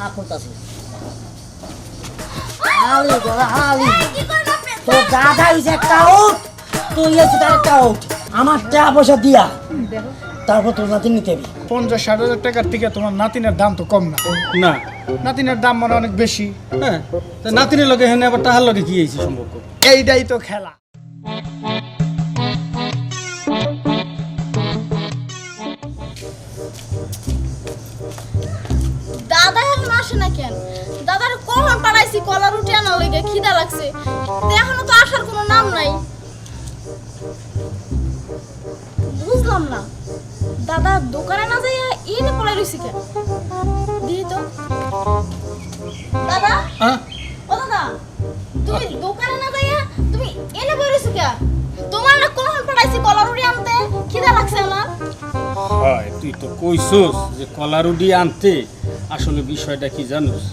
হাত খুলতাছি হালি গলা হালি। কি করেন আপনি তো দাদা হইছে একটা উঠ তুই হচ্ছে তার একটা উঠ। আমার টাকা পয়সা দিয়া। তারপর তোর নাতি নিতে হবে। পঞ্চাশ ষাট হাজার টাকার থেকে তোমার নাতিনের দাম তো কম না। না। নাতিনের দাম মানে অনেক বেশি। হ্যাঁ তা নাতিনের লগে হেনে আবার তাহার লগে কি হয়েছে সম্পর্ক? এইটাই তো খেলা। আসে না কেন? দাদার কখন পাঠাইছি কলা রুটি আনা লেগে খিদা লাগছে। এখনও তো আসার কোনো নাম নাই। বুঝলাম না। দাদা দোকানে না যাইয়া এনে পড়ে রইছি কেন? দিই তো। দাদা? হ্যাঁ? ও দাদা তুমি দোকানে না যাইয়া তুমি এনে পড়ে রইছো কেন? তোমার না কখন পাঠাইছি কলা রুটি আনতে খিদা লাগছে আমার। হয় তুই তো কইছস যে কলারুডি আনতে। আসলে বিষয়টা কি জানোস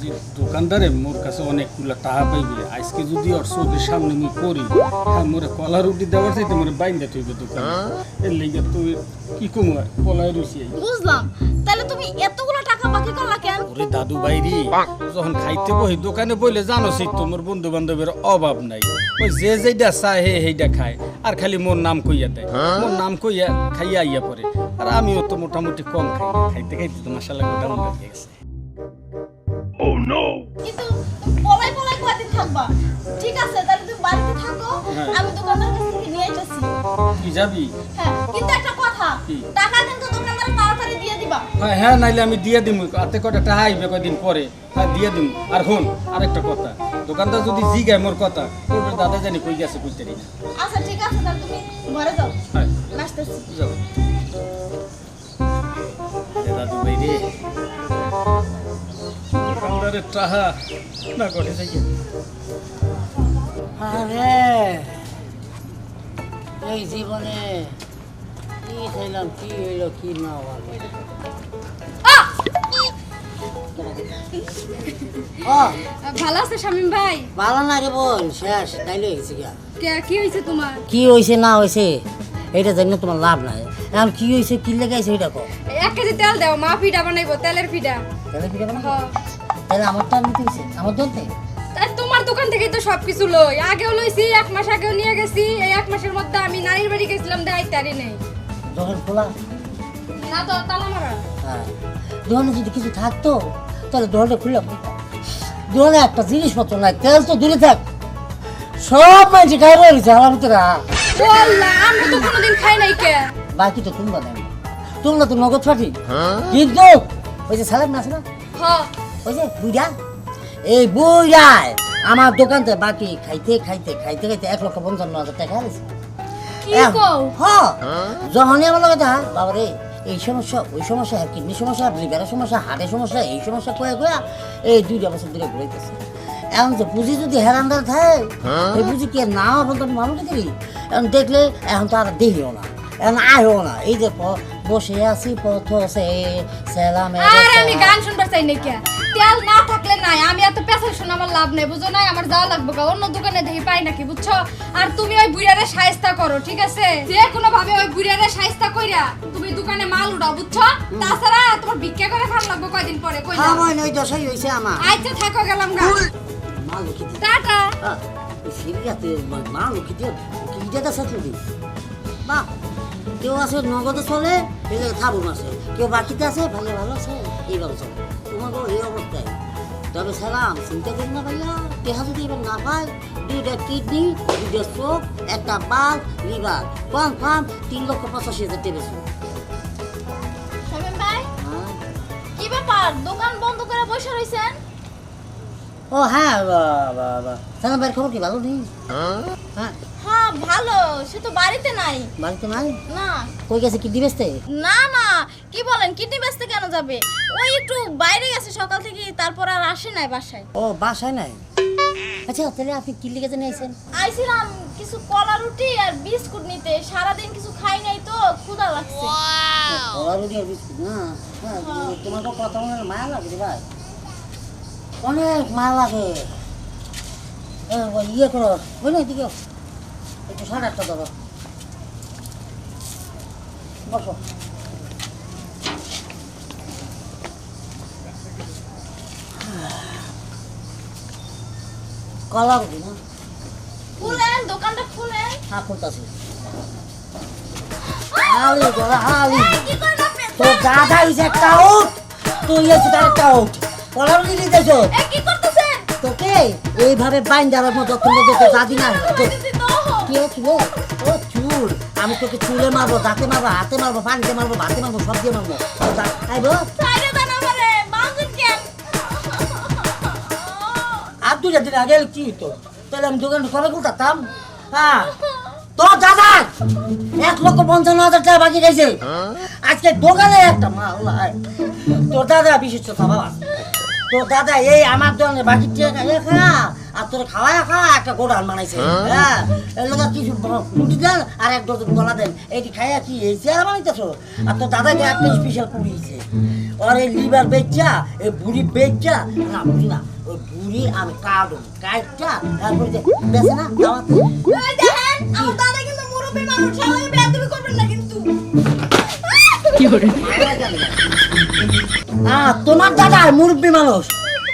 যে দোকানদারে মোর কাছে অনেকগুলো টাকা পাইবে। আজকে যদি ওর চোখের সামনে মুই করি হ্যাঁ মোরে কলারুটি দেওয়ার চাইতে মোরে বাইন্দা থইবে দোকান। এর লেগে তুই কি কমু রইছি এই। বুঝলাম। তাহলে তুমি এতগুলো টাকা বাকি করলা কেন? ওরে দাদু বাইরি যখন খাইতে বহি দোকানে বইলে জানোসই তোমার বন্ধু বান্ধবের অভাব নাই। ওই যে যেটা চায় হে সেইটা খায়। আর খালি মোর নাম কইয়া দেয়। মোর নাম কইয়া খাইয়া আইয়া পরে আর আমিও তো মোটামুটি কম খাই। খাইতে খাইতে তো মাসালা গোটা হয়ে গেছে। কিন্তু পলাই পলাই কয়দিন থাকবা। ঠিক আছে তাহলে তুমি বাড়িতে থাকো। হ্যাঁ। আমি দোকানদার কাছ থেকে নিয়ে আসতেছি কি যাবি? হ্যাঁ কিন্তু একটা কথা টাকা কিন্তু দোকানদার তাড়াতাড়ি দিয়ে দিবা। হ্যাঁ হ্যাঁ নাইলে আমি দিয়ে দিম। আতে কটা টাকা আইবে কয়দিন পরে? হ্যাঁ দিয়ে দিম। আর হন আরেকটা কথা। দোকানদার যদি জিগায় মোর কথা তোর দাদা জানি কই গেছে কইতে না। আচ্ছা ঠিক আছে তাহলে তুমি ঘরে যাও। দাদু ভাই রে দোকানদারের টাহা না ঘটে যাই আরে এই জীবনে কি খাইলাম কি হইল কি না ভালো আছে শামিম ভাই? ভালো না রে বোন শেষ তাইলে হয়েছে কি হয়েছে তোমার? কি হয়েছে না হয়েছে এটা জানি তোমার লাভ নাই। এখন কি হয়েছে কি লেগাইছে এটা কো এক কেজি তেল দাও মা পিঠা বানাইবো তেলের পিঠা। কি দেবে না হ্যাঁ। তাহলে আমার তো নিতে হয়েছে আমার তাই তোমার দোকান থেকেই তো সবকিছু লই। আগেও লইছি এক মাস আগেও নিয়ে গেছি। এই এক মাসের মধ্যে আমি নানির বাড়ি গেছিলাম দেয় তারি নেই। দোকান খোলা? না তো তালা মারা। হ্যাঁ। দোকানে যদি কিছু থাকতো তাহলে দোকানটা খুলে দোকানে একটা জিনিসপত্র নাই তেল তো দূরে থাক। সব মানুষ খাই রয়েছে আমার ভিতরে বললাম আমি তো কোনোদিন খাই নাই কে। বাকি তো তোমরা নেই তোমরা তো নগদ ফাটি কিন্তু ওই যে সালাদ আছে না? হ। ওই যে বুড়া এই বুড়ায় আমার দোকানতে বাকি খাইতে খাইতে খাইতে খাইতে এক লক্ষ পঞ্চান্ন হাজার টাকা হারিয়েছে যখনই আমার লগে দেখা বাবা রে এই সমস্যা ওই সমস্যা কিডনি সমস্যা লিভারের সমস্যা হার্টের সমস্যা এই সমস্যা কয়ে কয়ে এই দুইটা বছর ধরে ঘুরাইতেছে এখন যে পুঁজি যদি হেরান্দার থাকে এই পুঁজি কি না এখন তো আমি মানুষ এখন দেখলে এখন তো আর দেখিও না এখন আয়ও না এই যে বসে আছি পথ সে সেলামে আর আমি গান শুনবার চাই নাই কে তেল না থাকলে নাই। আমি এত পেছাল শোনা আমার লাভ নাই বুঝো নাই? আমার যাওয়া লাগবে গা। অন্য দোকানে দেখি পাই নাকি বুঝছ? আর তুমি ওই বুড়ারে সাইস্তা করো ঠিক আছে? যে কোনো ভাবে ওই বুড়ারে সাইস্তা কইরা তুমি দোকানে মাল উঠাও বুঝছ? তাছাড়া তোমার ভিক্ষা করে খান লাগবে কয়দিন পরে কই হ্যাঁ মনে ওই দশাই হয়েছে আমার। আচ্ছা থাকো গেলাম গা। মা লুকি দি টাটা। সিরিয়াতে মা লুকি দিয়ে কি যেটা সাথে বা কেউ আছে নগদে চলে এলে খাবুন আছে। কেউ বাকিতে আছে ভালো ভালো আছে এইভাবে চলে। তোমাকে এই অবস্থায়। তবে সালাম চিন্তা করি না ভাইয়া দেখা যদি এবার না পায় দুইটা কিডনি দুইটা চোখ একটা বাল লিভার কনফার্ম তিন লক্ষ পঁচাশি হাজার ভাই হ্যাঁ? কি ব্যাপার? দোকান বন্ধ করে বসে রইছেন? ও হ্যাঁ সালাম ভাইয়ের খবর কি? ভালো নেই? হ্যাঁ? হ্যাঁ? ভালো সে তো বাড়িতে নাই। বাড়িতে নাই? না। কই গেছে কিডনি বেচতে? না না কি বলেন কিডনি বেচতে কেন যাবে? ওই একটু বাইরে গেছে সকাল থেকে তারপর আর আসে নাই বাসায়। ও বাসায় নাই? আচ্ছা তাহলে আপনি কি লিখে জানিয়েছেন আইছিলাম কিছু কলা রুটি আর বিস্কুট নিতে। সারাদিন কিছু খাই নাই তো ক্ষুধা লাগছে। কলা রুটি আর বিস্কুট না? হ্যাঁ। তোমার তো কথা মনে মায়া লাগে ভাই। অনেক মায়া লাগে। ইয়ে করো ওই না এদিকে। একটু সাড়াটা ধরো হ্যাঁ খুলতাছি হালি গোলা দাদা হইছে একটা আউট তুই হইছে তার একটা আউট তোকে এইভাবে বাইন্দার মতো কোনো তো দাদি না তো দিদি তো কি চুলে। ও চুল আমি তোকে চুলে মারবো দাঁতে মারবো হাতে মারবো পানিতে মারবো ভাতে মারবো সব দিয়ে মারবো। আইবো আর দুটা দিন আগে কি তো? তাহলে আমি দোকান কবে খুলতাম হ্যাঁ। তোর দাদা এক লক্ষ পঞ্চান্ন হাজার টাকা বাকি গেছে আজকে দোকানে একটা মাল তোর দাদা বিশিষ্ট বাবা তোর দাদা এই আমার দোকানে বাকি টাকা আর তোর খাওয়ায় খা একটা গোডাউন বানাইছে। হ্যাঁ? এর লোক কিছু রুটি দেন আর এক ডজন কলা দেন। এইটি খাইয়া কি এই চেয়ার বানাইতেছো? আর তোর দাদাকে একটা স্পেশাল পুড়িয়েছে আর এই লিভার বেচা এই বুড়ি বেচা না বুঝি না। ওই বুড়ি আমি কাটু কাটটা তারপরে যে বেছে না খাওয়াতে এই দেখেন আমার দাদা কিন্তু মুরব্বী মানুষ সবাই বেয়াদবি করবেন না কিন্তু। আহ, তোমার দাদা মুরব্বী মানুষ।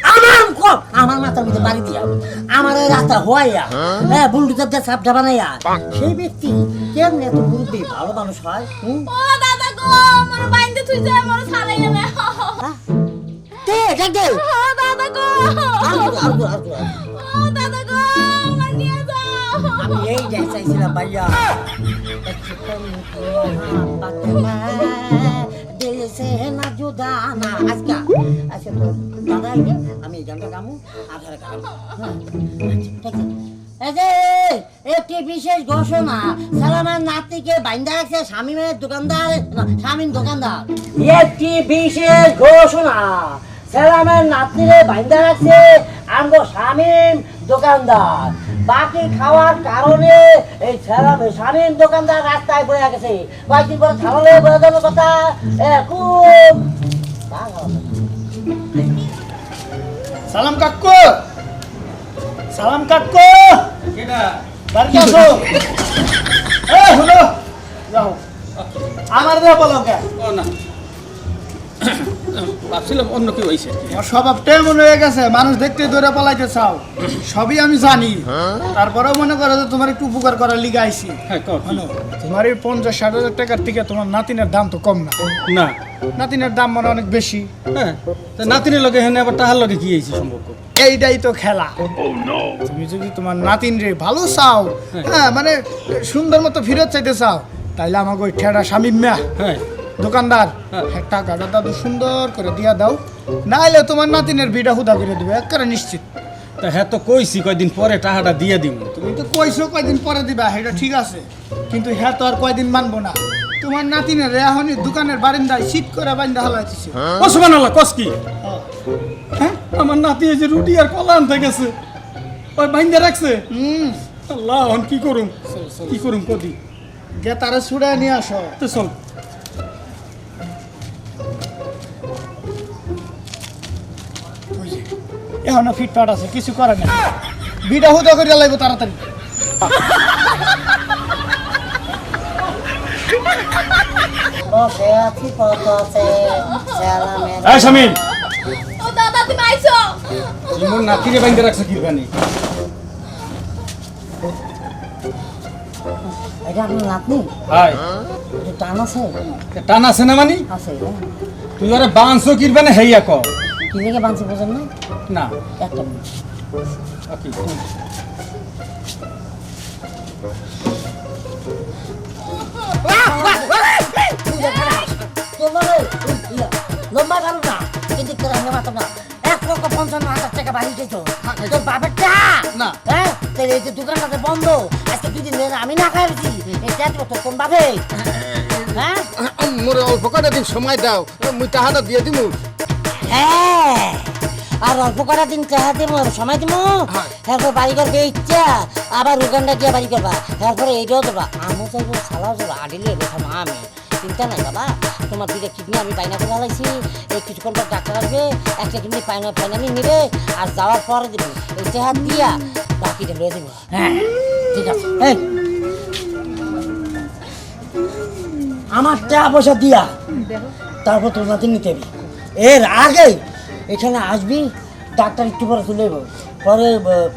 আমার ক- আমার মাথার মধ্যে বাড়ি দিয়া। আমার এই রাস্তা হওয়াইয়া হ্যাঁ? বুলডুজার দিয়ে সাপটা বানাইয়া সেই ব্যক্তি কেমন এত মুরব্বী ভালো মানুষ হয়? ও দাদা গো আমার বাইন্দে তুই যায় আমার ছাড়াই না হ্যাঁ? দে, দেখ। দে। ও দাদা গো। আর দূর, আর দূর, আর দূর, আর দূর। ও দাদা গো আমার নিয়ে যাও। আমি এই যাই চাইছিলাম ভাইয়া। একটু কম না আজকে। তো দাদা আমি এই গানটা গামু, আধার হ্যাঁ, আচ্ছা, একটি বিশেষ ঘোষণা, সালামার নাতিকে বাইন্দা রাখছে স্বামীমের দোকানদার স্বামীর দোকানদার। একটি বিশেষ ঘোষণা, সালামের নাতিরে বাইন্দা রাখছে আমগো স্বামীর দোকানদার। বাকি খাওয়ার কারণে এই ছেলামে স্বামীর দোকানদার রাস্তায় পড়ে গেছে। কয়েকদিন পরে খাওয়ালে বলে দেবো কথা। এ খুব সালাম কাকু। সালাম কাকু। বাড়িতে আসো এ শুনো। যাও। আমার দেওয়া বলো কে ও না। ভাবছিলাম অন্য কেউ হয়েছে আমার স্বভাবটা এমন হয়ে গেছে মানুষ দেখতে ধরে পলাইতে চাও। সবই আমি জানি। তারপরেও মনে করো যে তোমার একটু উপকার করার লিগে আইছি। হ্যাঁ কি? শোনো, তোমার এই পঞ্চাশ ষাট হাজার টাকার থেকে তোমার নাতিনের দাম তো কম না। না। নাতিনের দাম মনে অনেক বেশি। হ্যাঁ নাতিনের লগে হেনে আবার তাহার লগে কি হয়েছে সম্পর্ক? এইটাই তো খেলা। তুমি যদি তোমার নাতিন রে ভালো চাও হ্যাঁ। মানে সুন্দর মতো ফিরত চাইতে চাও তাইলে আমাকে ওই ঠেড়া স্বামী মিয়া। হ্যাঁ। দোকানদার টাকাটা দাদু সুন্দর করে দিয়া দাও নাইলে তোমার নাতিনের বিটা হুদা করে দেবে একেবারে নিশ্চিত। তা হ্যাঁ তো কইছি কয়দিন পরে টাকাটা দিয়ে দিব তুমি তো কইছো কয়দিন পরে দিবা সেটা ঠিক আছে। কিন্তু হ্যাঁ তো আর কয়দিন মানবো না। তোমার নাতিনের এখনই দোকানের বারিন্দায় শীত করে বান্ধা হালাইতেছে। ও সুমান আল্লাহ কস কি? হ্যাঁ আমার নাতি এই যে রুটি আর কলা আনতে গেছে। ওই বাইন্দা রাখছে? হুম। আল্লাহ কি করুম? কি করুম কদি? গে তারা ছুড়ে নিয়ে আসো। তো চল। এখনও ফিটফাট আছে কিছু করে না বিটা হুদা করে লাগবো তাড়াতাড়ি। নাতিরে বাইন্দা রাখছে কি এটা আপনার নাতনি? হাই। টান আছে? টান আছে না মানি? আছে। তুই আরে বাঁচো কি বানে হেইয়া ক কি লেগে বাঁধছে বোঝেন না? না। একটা মিনিট। ওকে ইয়া, লম্বা কারণ না কিন্তু তোর আমি না এক লক্ষ পঞ্চান্ন হাজার টাকা বাড়ি গেছ তোর বাপের টাকা না। হ্যাঁ? তোর এই যে দোকানটাতে বন্ধ আজকে দুদিন ধরে আমি না খাইছি এটা দিব কোন বাপে হ্যাঁ? মোরে অল্প কটা দিন সময় দাও মুই টাহাটা দিয়ে দিমু। হ্যাঁ। আর অল্প কটা দিন চাহা দিব সময় দিব এরপর বাড়ি করবে ইচ্ছা আবার উগান্ডা গিয়ে বাড়ি করবা। এরপরে এইটাও দেবা। আমও চাইব সালাও যাব আডিলে রেখা মা আমি। চিন্তা নাই বাবা তোমার দুইটা কিডনি আমি পাইনা করে হালাইছি এই কিছুক্ষণ পর ডাক্তার আসবে একটা কিডনি পাইনা ফাইনালি নেবে আর যাওয়ার পরে দেবো। এই চাহা দিয়া বাকিটা লয়ে দেবো হ্যাঁ ঠিক আছে। আমার টাকা পয়সা দিয়া তারপর তোর নাতি নিতে হবে। এর আগে এখানে আসবি ডাক্তার একটু পরে তুলে দেবো পরে ব-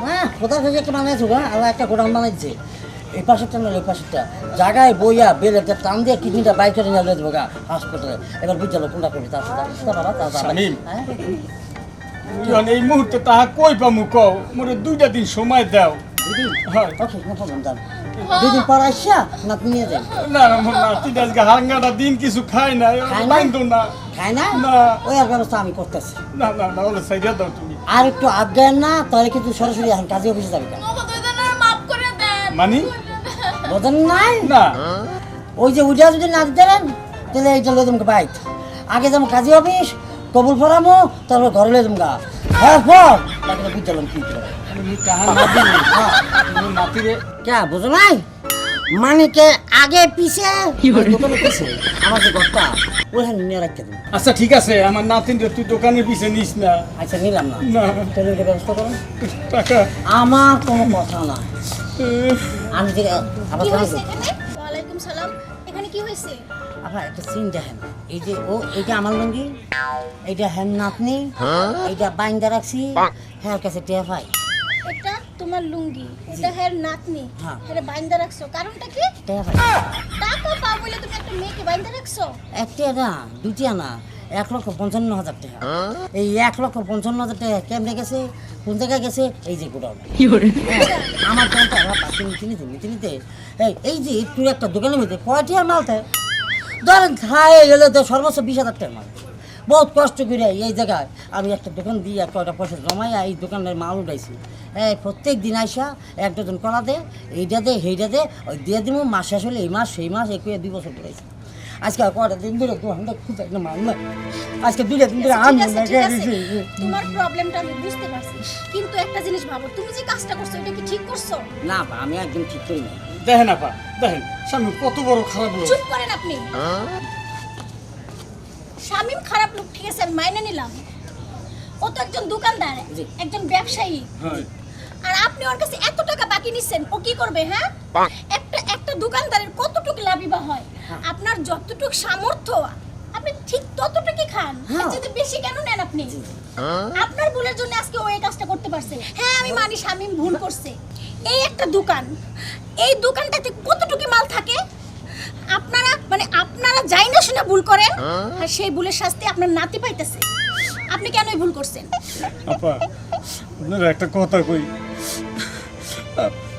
হ্যাঁ কোথাও থেকে একটা বানাইছো গা আল্লাহ একটা গোডাউন বানাইছে। এই পাশেরটা না এই পাশেরটা। জায়গায় বইয়া বেলেটা টান দিয়ে কিডনিটা বাইক করে নিয়ে দেবো গা হাসপাতালে। এবার বুঝলো কোনটা করবি তার বাবা বাবা হ্যাঁ? এই মুহূর্তে তাহা কই পামু কও? মোরে দুইটা দিন সময় দাও। হয়। ওকে নো প্রবলেম দাম দুদিন পর আসিয়া নাতি নিয়ে যাই। না না নাতি আজকে হাঙ্গাটা দিন কিছু খায় না খায় না? বাইন্দো না। খায় না। ওই আর ব্যবস্থা আমি করতেছি। না না না ওলে সাইডা দাও তুমি। আর একটু আজ্ঞান না তাহলে কিন্তু সরাসরি এখন কাজে অফিসে যাবি দেন। মানি? বোঝেন নাই? না। ওই যে উঠা যদি না দেন তাহলে এইটা লয়ে তোমাকে বাইক আগে যেমন কাজী অফিস কবুল ফরামো তারপর ঘরে লয়ে তোমাকে হ্যাঁ। পর তারপরে বুঝলাম কি করে তুমি তাহা না দিলে তুমি নাতিরে কে বুঝো নাই? মানিকে আগে পিছে। দোকানে পিছে আমার যে ঘরটা ওখানে নিয়ে রাখতে দেবো আচ্ছা ঠিক আছে। আমার নাতিন তুই দোকানের পিছে নিস না। আচ্ছা নিলাম না। না। তাহলে ব্যবস্থা করুন টাকা। আমার কোনো কথা না আমি যে আবার কি জানো হয়েছে তো? এখানে? ওয়ালাইকুম সালাম। এখানে কি হয়েছে? আপনার একটা সিন দেখেন। এই যে ও এইটা আমার লুঙ্গি। এইটা হ্যান নাতনি। এইটা বাইন্দা রাখছি। হ্যাঁ কাছে টেয়া পাই। এটা তোমার লুঙ্গি এটা হের নাতনি হ্যাঁ। হেরে বাইন্দা রাখছো। কারণটা কি? টাকা পাও বলে তুমি একটা মেয়েকে বাইন্দা রাখছো? একটা না দুটিয়া না এক লক্ষ পঞ্চান্ন হাজার টাকা। এই এক লক্ষ পঞ্চান্ন হাজার টাকা কেমনে গেছে? কোন জায়গায় গেছে? এই যে গোডাউন। আমার প্যান্টটা বাকি নিতে নিতে নিতে নিতে এই এই যে একটু একটা দোকানের মধ্যে কয়টিয়ার মাল থাকে ধরেন খায় গেলে তো সর্বোচ্চ বিশ হাজার টাকা মাল। বহুত কষ্ট করে এই জায়গায়। আমি একটা দোকান দিয়ে কয়টা পয়সা জমাইয়া এই দোকানের মাল উঠাইছি। এই প্রত্যেক দিন আইসা এক ডজন কলা দে এইটা দে সেইটা দে ওই দিয়ে দিব মাস শেষ হলে এই মাস সেই মাস এই করে দুই বছর করেছি আজকে আর কয়টা দিন ধরে দোকানটা খুব একটা মাল না আজকে দুইটা দিন ধরে আমি আছে তোমার প্রবলেমটা আমি বুঝতে পারছি। কিন্তু একটা জিনিস ভাবো তুমি যে কাজটা করছ এটা কি ঠিক করছ? না বা, আমি একদম ঠিক করি না দেখেন আপা দেখেন স্বামী কত বড় খারাপ চুপ করেন আপনি। শামিম খারাপ লোক ঠিক আছে আমি মাইনে নিলাম। ও তো একজন দোকানদার একজন ব্যবসায়ী। আর আপনি ওর কাছে এত টাকা বাকি নিচ্ছেন ও কি করবে হ্যাঁ? একটা একটা দোকানদারের কতটুকু লাভই বা হয়? আপনার যতটুকু সামর্থ্য আপনি ঠিক ততটুকুই খান। হ্যাঁ। যদি বেশি কেন নেন আপনি? আপনার ভুলের জন্য আজকে ও এই কাজটা করতে পারছে। হ্যাঁ আমি মানি শামিম ভুল করছে। এই একটা দোকান এই দোকানটাতে কতটুকু মাল থাকে? আপনারা মানে আপনারা যাই না শুনে ভুল করেন আর সেই ভুলের শাস্তি আপনার নাতি পাইতেছে। আপনি কেন এই ভুল করছেন? আপা আপনার একটা কথা কই।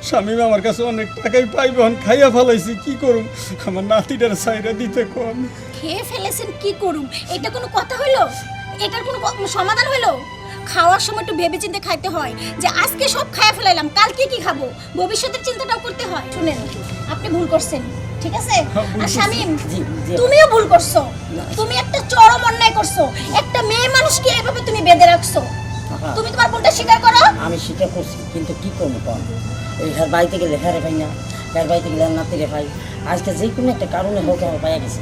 স্বামী আমার কাছে অনেক টাকাই পাইবে খাইয়া ফেলাইছি কি করুম? আমার নাতিটার সাইডে দিতে কম। খেয়ে ফেলেছেন কি করুম? এটা কোনো কথা হইল? এটার কোনো সমাধান হইল? খাওয়ার সময় একটু ভেবে চিন্তে খাইতে হয় যে আজকে সব খাইয়া ফেলাইলাম কালকে কি খাব? ভবিষ্যতের চিন্তাটাও করতে হয়। শুনেন আপনি ভুল করছেন। ঠিক আছে? আর শামিম জি, জি। তুমিও ভুল করছ। তুমি একটা চরম অন্যায় করছ। একটা মেয়ে মানুষকে এভাবে তুমি বেঁধে রাখছো। তুমি তোমার ভুলটা স্বীকার করো। আমি স্বীকার করছি কিন্তু কি করব কম বাড়িতে গেলে হ্যারে পাই না। হ্যার বাড়িতে গেলে আর নাতিরে পাই। আজকে যে কোনো একটা কারণে হোক আমার পাইয়া গেছে।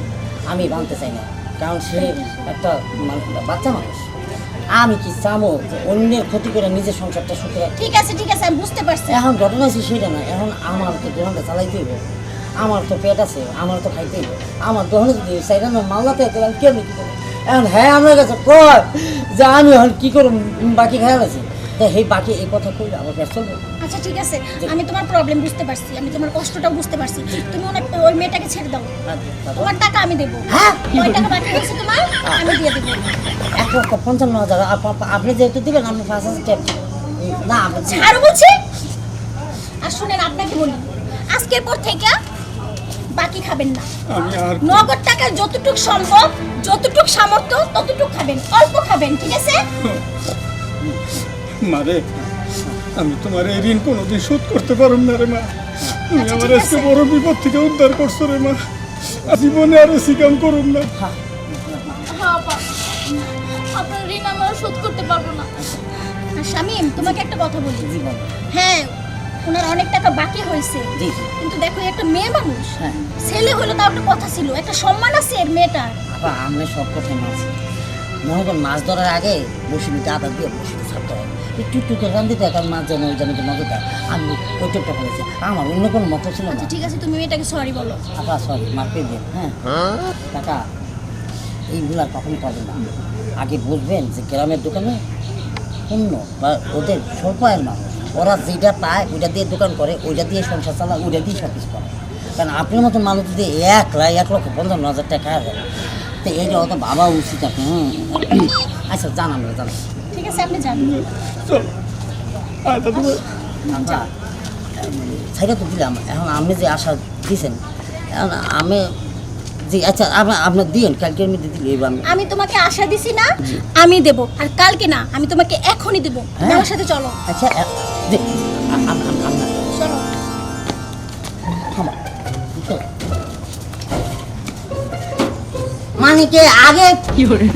আমি ভাঙতে চাই না। কারণ সে একটা মানুষ বাচ্চা মানুষ। আমি কি চামো অন্যের ক্ষতি করে নিজের সংসারটা সুখে ঠিক আছে ঠিক আছে আমি বুঝতে পারছি। এখন ঘটনা হচ্ছে সেটা না। এখন আমার তো দোকানটা চালাইতে হইবে। আমার তো পেট আছে আমার তো খাইতে আমার দোকানে যদি সাইডে না মামলাতে তাহলে আমি কেমনি কি করব? এখন হ্যাঁ আমার কাছে কয় যে আমি এখন কি করব? বাকি খায়াল আছে সেই বাকি এই কথা কইলে আমার পেট চলবে আচ্ছা ঠিক আছে। আমি তোমার প্রবলেম বুঝতে পারছি আমি তোমার কষ্টটাও বুঝতে পারছি। তুমি ওই মেয়েটাকে ছেড়ে দাও। আচ্ছা, তোমার টাকা আমি দেবো। হ্যাঁ? টাকা বাকি আছে তোমার আমি দিয়ে দেবো। এক লক্ষ পঞ্চান্ন হাজার। আপ- আপ- আপনি যেহেতু দিবেন আপনি পাঁচ হাজার টাকা না ছাড় বলছি। আর শুনেন আপনাকে বলি আজকের পর থেকে বাকি খাবেন না। আর নগদ টাকা যতটুক সম্ভব যতটুক সামর্থ্য ততটুক খাবেন। অল্প খাবেন ঠিক আছে? মারে আমি তোমার এই ঋণ কোনোদিন শোধ করতে পারুম না রে মা। তুমি আচ্ছা, আমার আজকে বড় বিপদ থেকে উদ্ধার করছ রে মা। আর জীবনে আর এসি কাম করুম না। হ্যাঁ আপনার ঋণ আমরা শোধ করতে পারব না। আর শামিম তোমাকে একটা কথা বলি। জীবন হ্যাঁ ওনার অনেক টাকা বাকি হয়েছে। জি জি। কিন্তু দেখো একটা মেয়ে মানুষ হ্যাঁ। ছেলে হলো তাও একটা কথা ছিল একটা সম্মান আছে এর মেয়েটার। আবার আমি সব কথাই মাছ। মনে করেন মাছ ধরার আগে বসিবিতে আদা দিয়ে বসিতে ছাড়তে হয়। একটু একটু করে রান দিতে হয় কারণ মাছ যেন ওই যেন দেয়। আমি ওইটুকটা করেছি। আমার অন্য কোনো মত ছিল না। আচ্ছা ঠিক আছে তুমি মেয়েটাকে সরি বলো। আপা সরি করে দিন হ্যাঁ। কাকা এইগুলো আর কখন করবেন না। আগে বুঝবেন যে গ্রামের দোকানে অন্য বা ওদের স্বল্প আয়ের মানুষ ওরা যেটা পায় ওইটা দিয়ে দোকান করে ওইটা দিয়ে সংসার চালায় ওইটা দিয়ে সব কিছু করে। কারণ আপনার মতন মানুষ যদি এক লাখ এক লক্ষ পঞ্চান্ন হাজার টাকা দেয় তো এইটা অত ভাবা উচিত আপনি হুম। আচ্ছা জানান জানান ঠিক আছে আপনি জানেন আচ্ছা সেটা তো দিলাম এখন আপনি যে আশা দিয়েছেন এখন আমি জি আচ্ছা আপনি আপনার দিন মধ্যে দিলে এবার আমি আমি তোমাকে আশা দিছি না আমি দেব আর কালকে না আমি তোমাকে এখনই দেব। তুমি হ্যাঁ। আমার সাথে চলো। আচ্ছা এ- জি, আ- আম- আম- আমরা চলো থামো। বুঝছ? মানে কে আগে কি করে